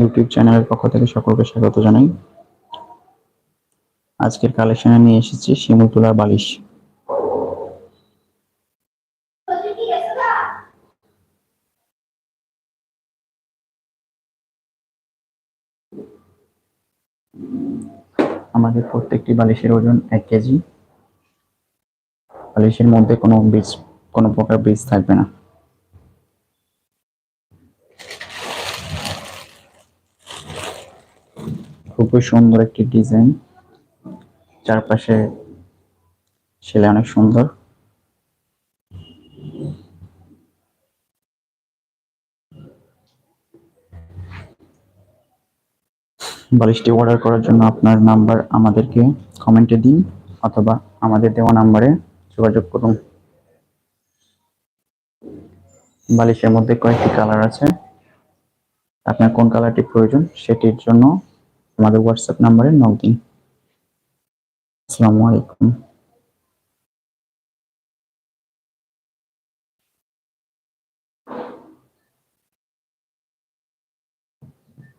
YouTube চ্যানেলের পক্ষ থেকে সকলকে স্বাগত জানাই। আজকের কালেকশনে নিয়ে এসেছি শিমুল তুলার বালিশ। আমাদের প্রত্যেকটি বালিশের ওজন এক কেজি। বালিশের মধ্যে কোনো বীজ, কোনো প্রকার বীজ থাকবে না। খুবই সুন্দর একটি ডিজাইন। চারপাশে সেলাই অনেক সুন্দর। বালিশটি অর্ডার করার জন্য আপনার নাম্বার আমাদেরকে কমেন্টে দিন অথবা আমাদের দেওয়া নাম্বারে যোগাযোগ করুন। বালিশের মধ্যে কয়েকটি কালার আছে। আপনার কোন কালারটি প্রয়োজন সেটির জন্য আমাদের হোয়াটসঅ্যাপ নাম্বারে নক দিন আসসালামু আলাইকুম।